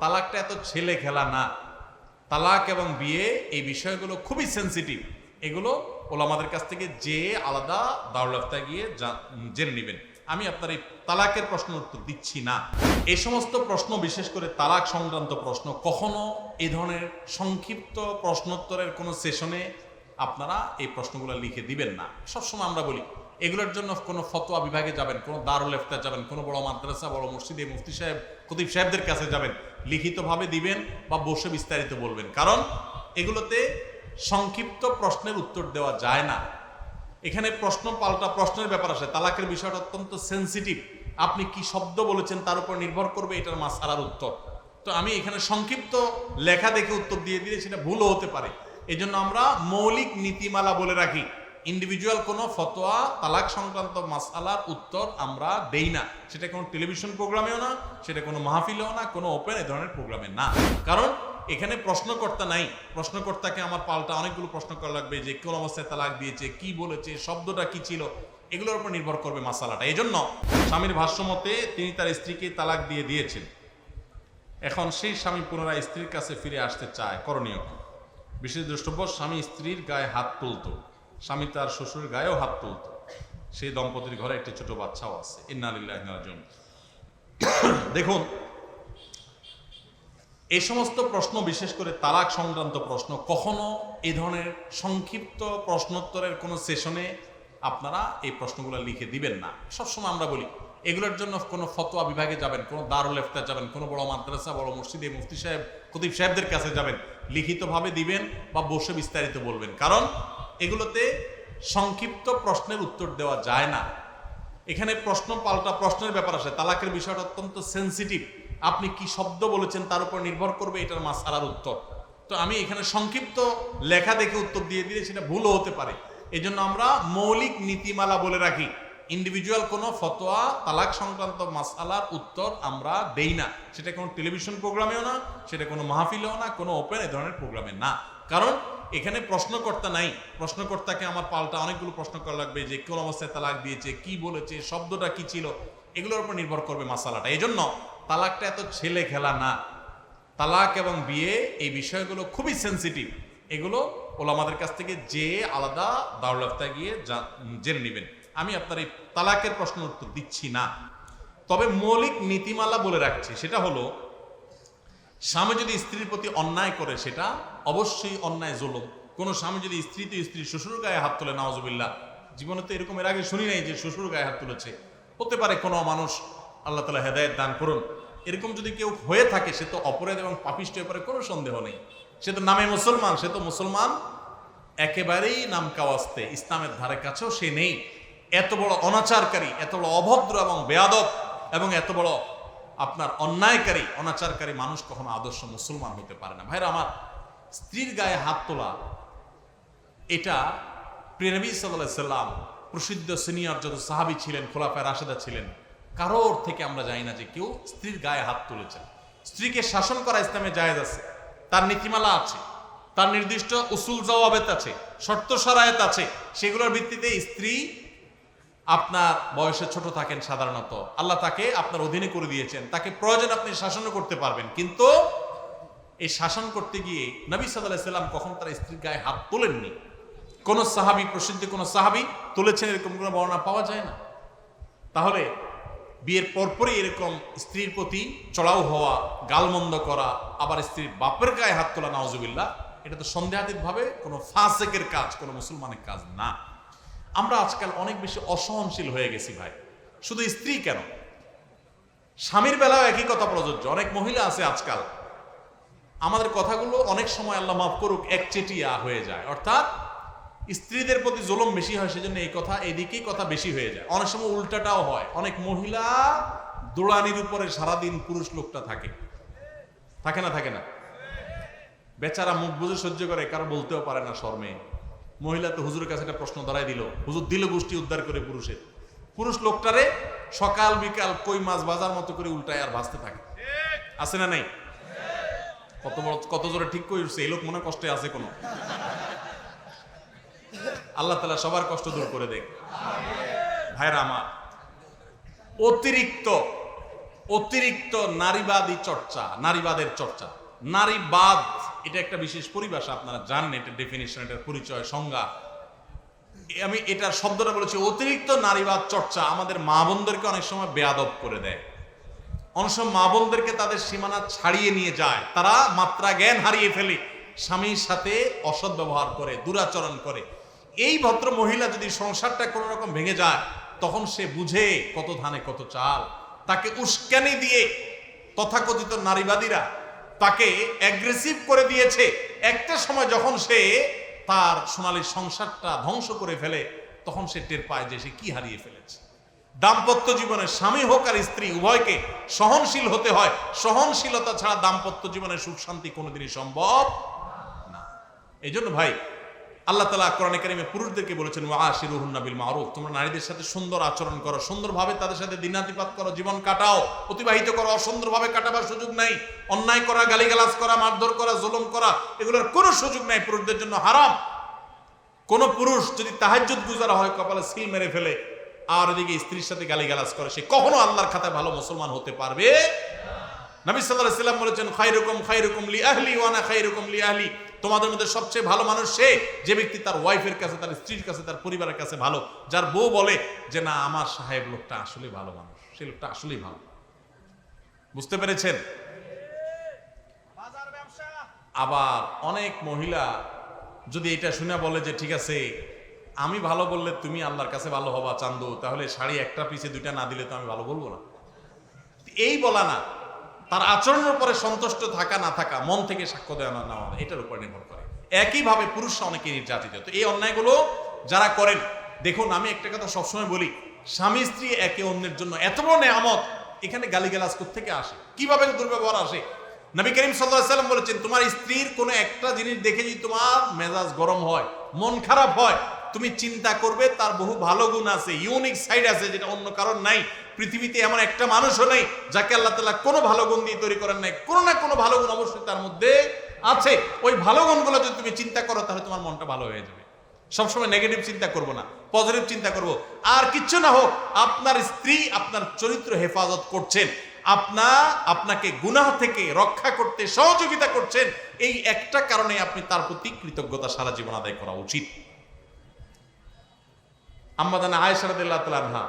তালাকটা এত ছেলে খেলা না। তালাক এবং বিয়ে এই বিষয়গুলো খুবই সেন্সিটিভ এগুলো ওলামাদের কাছ থেকে যে আলাদা দারুলাফতা গিয়ে জেনে নেবেন। আমি আপনার এই তালাকের প্রশ্ন উত্তর দিচ্ছি না। এই সমস্ত প্রশ্ন, বিশেষ করে তালাক সংক্রান্ত প্রশ্ন, কখনো এই ধরনের সংক্ষিপ্ত প্রশ্নোত্তরের কোনো সেশনে আপনারা এই প্রশ্নগুলো লিখে দিবেন না। সবসময় আমরা বলি এগুলোর জন্য কোনো ফতোয়া বিভাগে যাবেন, কোনো দারুল ইফতা যাবেন, কোনো বড় মাদ্রাসা, বড় মসজিদে মুফতি সাহেব, খতিব সাহেবদের কাছে যাবেন, লিখিতভাবে দিবেন বা বসে বিস্তারিত বলবেন। কারণ এগুলোতে সংক্ষিপ্ত প্রশ্নের উত্তর দেওয়া যায় না। এখানে প্রশ্ন পাল্টা প্রশ্নের ব্যাপার আসে। তালাকের বিষয়টা অত্যন্ত সেন্সিটিভ আপনি কি শব্দ বলেছেন তার উপর নির্ভর করবে, এটার মাসালার উত্তর। তো আমি এখানে সংক্ষিপ্ত লেখা দেখে উত্তর দিয়ে দিলে সেটা ভুলও হতে পারে। এই জন্য আমরা মৌলিক নীতিমালা বলে রাখি। ইন্ডিভিজুয়াল কোনো ফতোয়া, তালাক সংক্রান্ত মাসালার উত্তর আমরা দেই না। সেটা কোনো টেলিভিশন প্রোগ্রামেও না, সেটা কোনো মাহফিলেও না, কোনো ওপেন এ ধরনের প্রোগ্রামে না। কারণ এখানে প্রশ্নকর্তা নাই। প্রশ্নকর্তাকে আমার পাল্টা অনেকগুলো প্রশ্ন করা লাগবে যে, কোন অবস্থায় তালাক দিয়েছে, কি বলেছে, শব্দটা কি ছিল? এগুলোর উপর নির্ভর করবে মাসালাটা এই জন্য স্বামীর ভাষ্যমতে তিনি তার স্ত্রীকে তালাক দিয়ে দিয়েছেন। এখন সেই স্বামী পুনরায় স্ত্রীর কাছে ফিরে আসতে চায়। করণীয়? বিশেষ দ্রষ্টব্য, স্বামী স্ত্রীর গায়ে হাত তুলতো। স্বামী তার শ্বশুরের গায়েও হাত তুলতো। সেই দম্পতির ঘরে একটি ছোট বাচ্চাও আছে। ইন্নালিল্লাহ দেখুন এই সমস্ত প্রশ্ন, বিশেষ করে তালাক সংক্রান্ত প্রশ্ন, কখনো এই ধরনের সংক্ষিপ্ত প্রশ্নোত্তরের কোনো সেশনে আপনারা এই প্রশ্নগুলো লিখে দিবেন না। সবসময় আমরা বলি, এগুলোর জন্য কোনো ফতোয়া বিভাগে যাবেন, কোনো দারুল ইফতা যাবেন, কোনো বড় মাদ্রাসা, বড় মসজিদে মুফতি সাহেব, খতিব সাহেবদের কাছে যাবেন। লিখিতভাবে দিবেন বা বসে বিস্তারিত বলবেন। কারণ এগুলোতে সংক্ষিপ্ত প্রশ্নের উত্তর দেওয়া যায় না। এখানে প্রশ্ন পাল্টা প্রশ্নের ব্যাপার আসে। তালাকের বিষয়টা অত্যন্ত সেন্সিটিভ আপনি কি শব্দ বলেছেন তার উপর নির্ভর করবে এটার মাসালার উত্তর। তো আমি এখানে সংক্ষিপ্ত লেখা দেখে উত্তর দিয়ে দিলে সেটা ভুলও হতে পারে। এজন্য আমরা মৌলিক নীতিমালা বলে রাখি। ইন্ডিভিজুয়াল কোনো ফতোয়া, তালাক সংক্রান্ত মাসালার উত্তর আমরা দেই না। সেটা কোনো টেলিভিশন প্রোগ্রামেও না, সেটা কোনো মাহফিলেও না, কোনো ওপেন এ ধরনের প্রোগ্রামে না। কারণ এখানে প্রশ্নকর্তা নাই। প্রশ্নকর্তাকে আমার পাল্টা অনেকগুলো প্রশ্ন করা লাগবে, যে কোন অবস্থায় তালাক দিয়েছে, কি বলেছে, শব্দটা কি ছিল? এগুলোর উপর নির্ভর করবে মাসালাটা এই জন্য তালাকটা এত ছেলে খেলা না। তালাক এবং বিয়ে এই বিষয়গুলো খুবই সেন্সিটিভ এগুলো ওলামাদের কাছ থেকে যে আলাদা দারুলাফতা গিয়ে জেনে নেবেন। আমি আপনার এই তালাকের প্রশ্ন উত্তর দিচ্ছি না। তবে মৌলিক নীতিমালা বলে রাখছি, সেটা হলো, স্বামী যদি স্ত্রীর প্রতি অন্যায় করে, সেটা অবশ্যই অন্যায়, জুলুম। কোনো স্বামী যদি স্ত্রী তো স্ত্রী শ্বশুর গায়ে হাত তোলে নওয়াজবিল্লাহ জীবনে তো এরকম, এর আগে শুনি নাই যে শ্বশুর গায়ে হাত তুলেছে। হতে পারে কোনো মানুষ আল্লাহ তালা হেদায়ত দান করুন। এরকম যদি কেউ হয়ে থাকে, সে তো অপরাধ এবং পাপিষ্ট ব্যাপারে কোনো সন্দেহ নেই। সে তো নামে মুসলমান, সে তো মুসলমান। একেবারেই নাম কাওয়াস্তে ইসলামের ধারে কাছেও সে নেই। এত বড় অনাচারকারী, এত বড় অভদ্র এবং বেয়াদব এবং এত বড় আপনার অন্যায়কারী, অনাচারকারী মানুষ কখনো আদর্শ মুসলমান হতে পারে না। ভাইরা, আমার স্ত্রীর গায়ে হাত তোলা, এটা সাল্লাহ সাল্লাম প্রসিদ্ধ সিনিয়র যত সাহাবি ছিলেন, খোলাফায় রাশেদা ছিলেন, কারোর থেকে আমরা জানি না যে কেউ স্ত্রীর গায়ে হাত তুলেছেন। স্ত্রীকে শাসন করা ইসলামে জায়েজ আছে, তার নীতিমালা আছে, তার নির্দিষ্ট উসুল জবাবেত আছে শর্ত সরায়ত আছে, সেগুলোর ভিত্তিতে স্ত্রী আপনার বয়সে ছোট থাকেন সাধারণত। আল্লাহ তাকে আপনার অধীনে করে দিয়েছেন। তাকে প্রয়োজন আপনি শাসনও করতে পারবেন। কিন্তু এই শাসন করতে গিয়ে নবী সাল্লাহ সাল্লাম কখন তার স্ত্রীর গায়ে হাত তোলেননি। কোন সাহাবি, প্রসিদ্ধ কোন সাহাবি তুলেছেন এরকম কোনো বর্ণনা পাওয়া যায় না? তাহলে বিয়ের পরপরই এরকম স্ত্রীর প্রতি চড়াও হওয়া, গালমন্দ করা, আবার স্ত্রীর বাপের গায়ে হাত তোলা নওয়াজুবিল্লাহ এটা তো সন্দেহাতীত ভাবে কোনো ফাসেকের কাজ, কোনো মুসলমানের কাজ না। আমরা আজকাল অনেক বেশি অসহনশীল হয়ে গেছি ভাই। শুধু স্ত্রী কেন? স্বামীর বেলাও একই কথা প্রযোজ্য। অনেক মহিলা আছে আজকাল। আমাদের কথাগুলো অনেক সময় আল্লাহ মাফ করুক একচেটিয়া হয়ে যায়। অর্থাৎ স্ত্রীদের প্রতি জুলুম বেশি হয় সেজন্য এই কথা এদিকেই কথা বেশি হয়ে যায়। অনেক সময় উল্টাটাও হয়। অনেক মহিলা দোড়ানির উপরে সারাদিন পুরুষ লোকটা থাকে। থাকে না থাকে না? বেচারা মুখ বুঝে সহ্য করে, কারও বলতেও পারে না শর্মে। মহিলা তো হুজুরের কাছে একটা প্রশ্ন ধরাই দিল। হুজুর দিল গোষ্ঠী উদ্ধার করে পুরুষের। পুরুষ লোকটারে সকাল, বিকাল কই মাছ বাজার মতো করে উল্টায় আর ভাসতে থাকে। আছে না নাই? কত বড়, কত জোরে ঠিক করে উঠছে? এই লোক মনে কষ্টে আছে কোনো। আল্লাহ তালা সবার কষ্ট দূর করে দেখ ভাইরা আমার, অতিরিক্ত অতিরিক্ত নারীবাদী চর্চা, নারীবাদের চর্চা, নারীবাদ এটা একটা বিশেষ পরিভাষা, আপনারা জানেন এটা ডেফিনেশন এটার পরিচয়, সংজ্ঞা। আমি এটার শব্দটা বলেছি, অতিরিক্ত নারীবাদ চর্চা আমাদের মা বোনদেরকে অনেক সময় বেয়াদব করে দেয়। অনেক সময় মা বোনদেরকে তাদের সীমানা ছাড়িয়ে নিয়ে যায়। তারা মাত্রা জ্ঞান হারিয়ে ফেলে, স্বামীর সাথে অসৎ ব্যবহার করে, দুরাচরণ করে। এই ভদ্র মহিলা যদি সংসারটা কোনো রকম ভেঙে যায়, তখন সে বুঝে কত ধানে কত চাল। তাকে উস্কানি দিয়ে তথাকথিত নারীবাদীরা তাকে অ্যাগ্রেসিভ করে দিয়েছে। একটা সময় যখন সে তার সোনালী সংসারটা ধ্বংস করে ফেলে, তখন সে টের পায় যে সে কি হারিয়ে ফেলেছে। দাম্পত্য জীবনে স্বামী হোক আর স্ত্রী, উভয়কে সহনশীল হতে হয়। সহনশীলতা ছাড়া দাম্পত্য জীবনে সুখ শান্তি কোনোদিনই সম্ভব না। এই জন্য ভাই আল্লাহ তালা কোরআনে কারিমে পুরুষদেরকে বলেছেন আশিরুহুন্না বিল মারুফ। তোমরা নারীদের সাথে সুন্দর আচরণ করো, সুন্দরভাবে তাদের সাথে দিনাতিপাত করো, জীবন কাটাও, অতিবাহিত করো, অসুন্দরভাবে কাটাবার সুযোগ নাই। অন্যায় করা, গালিগালাজ করা, মারধর করা, জুলুম করা, এগুলোর কোনো সুযোগ নাই পুরুষদের জন্য, হারাম। কোন পুরুষ যদি তাহাজ্জুদ গুজারা হয়, কপালে সিল মেরে ফেলে, আর এদিকে স্ত্রীর সাথে গালিগালাজ করে, সে কখনো আল্লাহর খাতায় ভালো মুসলমান হতে পারবে নবী সাল্লাল্লাহু আলাইহি সাল্লাম বলেছেন, খায়রুকুম খায়রুকুম লি আহলি, ওয়া আনা খায়রুকুম লি আহলি। তোমাদের মধ্যে সবচেয়ে ভালো মানুষ সে যে ব্যক্তি তার ওয়াইফের কাছে তার স্ত্রীর কাছে তার পরিবারের কাছে ভালো। যার বউ বলে যে না আমার সাহেব লোকটা আসলে ভালো মানুষ। সে লোকটা আসলেই ভালো। বুঝতে পেরেছেন? আবার অনেক মহিলা যদি এটা শুনে বলে যে ঠিক আছে আমি ভালো বললে তুমি আল্লাহর কাছে ভালো হবা চান্দু তাহলে শাড়ি একটা পিছে দুইটা না দিলে তো আমি ভালো বলব না। এই বলা না। তার আচরণের উপরে সন্তুষ্ট থাকা, না থাকা, মন থেকে সাক্ষ্য দেওয়া না নেওয়া, এটার উপর নির্ভর করে। একইভাবে পুরুষরা অনেকে নির্যাতিত। তো এই অন্যায়গুলো যারা করেন, দেখুন, আমি একটা কথা সবসময় বলি, স্বামী স্ত্রী একে অন্যের জন্য এত বড় নেয়ামত, এখানে গালিগালাজ থেকে আসে? কীভাবে দুর্ব্যবহার আসে? নবী করিম সাল্লাম বলেছেন, তোমার স্ত্রীর কোনো একটা জিনিস দেখে যদি তোমার মেজাজ গরম হয়, মন খারাপ হয় তুমি চিন্তা করবে, তার বহু ভালো গুণ আছে ইউনিক সাইড আছে, যেটা অন্য কারণ নাই। পৃথিবীতে এমন একটা মানুষও নেই, যাকে আল্লাহ তাআলা কোনো ভালো গুণ দিয়ে তৈরি করেন নাই। কোনো না কোনো ভালো গুণ অবশ্যই তার মধ্যে আছে। ওই ভালো গুণগুলো যদি তুমি চিন্তা করো, তাহলে তোমার মনটা ভালো হয়ে যাবে। সবসময় নেগেটিভ চিন্তা করব না পজিটিভ চিন্তা করব। আর কিচ্ছু না হোক, আপনার স্ত্রী আপনার চরিত্র হেফাজত করছেন, আপনা, আপনাকে গুনাহ থেকে রক্ষা করতে সহযোগিতা করছেন, এই একটা কারণে আপনি তার প্রতি কৃতজ্ঞতা সারা জীবন আদায় করা উচিত। আম্মাদান আয়সারদুল্লাহ তালানহা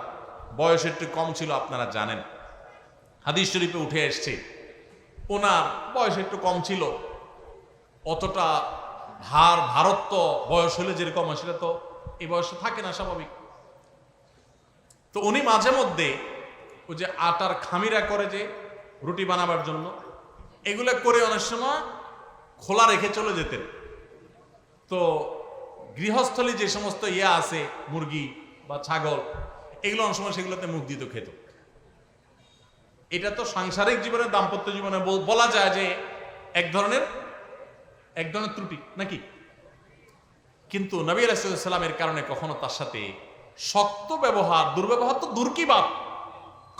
বয়স একটু কম ছিল, আপনারা জানেন। হাদিস শরীফে উঠে এসছে, ওনার বয়স একটু কম ছিল। অতটা ভার, ভারত্ব বয়স হলে যেরকম হয় সেটা তো এই বয়সে থাকে না, স্বাভাবিক। তো উনি মাঝে মধ্যে ওই যে আটার খামিরা করে যে রুটি বানাবার জন্য, এগুলো করে অনেক সময় খোলা রেখে চলে যেতেন। তো গৃহস্থলী যে সমস্ত ইয়া আছে, মুরগি বা ছাগল, এগুলো অনেক সময় সেগুলোতে মুখ দিত, খেত। এটা তো সাংসারিক জীবনে দাম্পত্য জীবনে বলা যায় যে এক ধরনের এক ধরনের ত্রুটি, নাকি? কিন্তু নবী আলাইসাল্লামের কারণে কখনো তার সাথে শক্ত ব্যবহার, দুর্ব্যবহার তো দূর কি বাপ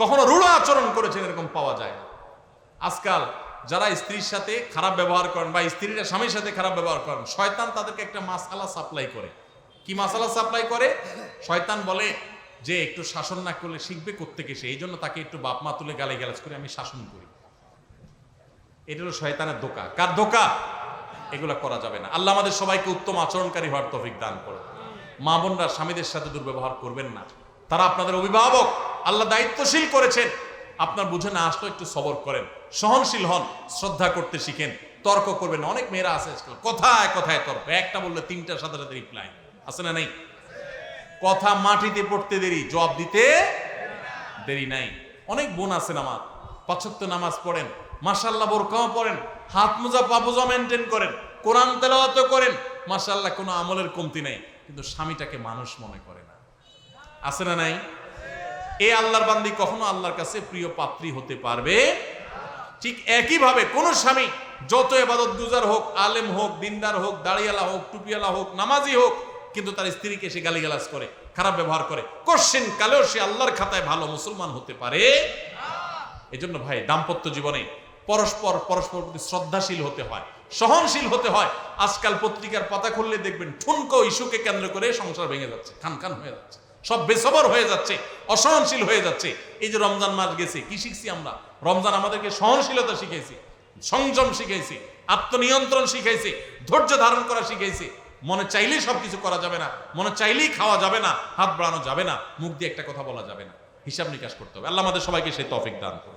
কখনো রূঢ় আচরণ করেছেন এরকম পাওয়া যায় আজকাল যারা স্ত্রীর সাথে খারাপ ব্যবহার করেন বা স্ত্রীরা স্বামীর সাথে খারাপ ব্যবহার করেন, শয়তান তাদেরকে একটা মাসালা সাপ্লাই করে। কি মাসালা সাপ্লাই করে? শয়তান বলে যে একটু শাসন না করলে শিখবে কোত্থেকে সে? এই জন্য তাকে একটু বাপ মা তুলে গালে গালাজ করে আমি শাসন করি। এটা হলো শয়তানের ধোকা। কার ধোকা? এগুলো করা যাবে না। আল্লাহ আমাদের সবাইকে উত্তম আচরণকারী হওয়ার তৌফিক দান করো মা বোনরা স্বামীদের সাথে দুর্ব্যবহার করবেন না। তারা আপনাদের অভিভাবক। আল্লাহ দায়িত্বশীল করেছেন। আপনার বুঝে না আসলে একটু সবর করেন। সহনশীল হন, শ্রদ্ধা করতে শিখেন, তর্ক করবেন। অনেক মেয়েরা আছে কথায় কথায় তর্ক। একটা বললে তিনটার সাথে সাথে রিপ্লাই আছে না নাই? কথা মাটিতে পড়তে দেরি, জবাব দিতে দেরি নাই। অনেক বোন আছেন আমার পাঁচক্ত নামাজ পড়েন মাসাল্লাহ বোরকাও পড়েন, হাত মোজা পাপোজা মেনটেন করেন, কোরআন তেলাওয়াত করেন মাসাল্লাহ কোনো আমলের কমতি নাই। কিন্তু স্বামীটাকে মানুষ মনে করে না। আছে না নাই? এই আল্লাহর বান্দি কখনো আল্লাহর কাছে প্রিয় পাত্রী হতে পারবে? ঠিক একইভাবে কোন স্বামী যত এবাদত গুজার হোক, আলেম হোক, দিনদার হোক, দাড়িয়ালা হোক টুপিয়ালা হোক, নামাজি হোক, কিন্তু তার স্ত্রীকে সে গালিগালাজ করে, খারাপ ব্যবহার করে। কোশ্চিন কালেও সে আল্লাহর খাতায় ভালো মুসলমান হতে পারে? এই জন্য ভাই, দাম্পত্য জীবনে পরস্পর পরস্পর প্রতি শ্রদ্ধাশীল হতে হয়, সহনশীল হতে হয়। আজকাল পত্রিকার পাতা খুললে দেখবেন ঠুনকো ইস্যুকে কেন্দ্র করে সংসার ভেঙে যাচ্ছে খান খান হয়ে যাচ্ছে। সব বেসবর হয়ে যাচ্ছে, অসহনশীল হয়ে যাচ্ছে। এই যে রমজান মাস গেছে, কি শিখছি আমরা? রমজান আমাদেরকে সহনশীলতা শিখেছি সংযম শিখেছি আত্মনিয়ন্ত্রণ শিখেছি ধৈর্য ধারণ করা শিখেছি মনে চাইলেই সবকিছু করা যাবে না, মনে চাইলেই খাওয়া যাবে না, হাত বাড়ানো যাবে না, মুখ দিয়ে একটা কথা বলা যাবে না। হিসাব নিকাশ করতে হবে। আল্লাহ আমাদের সবাইকে সেই তফিক দান করুন।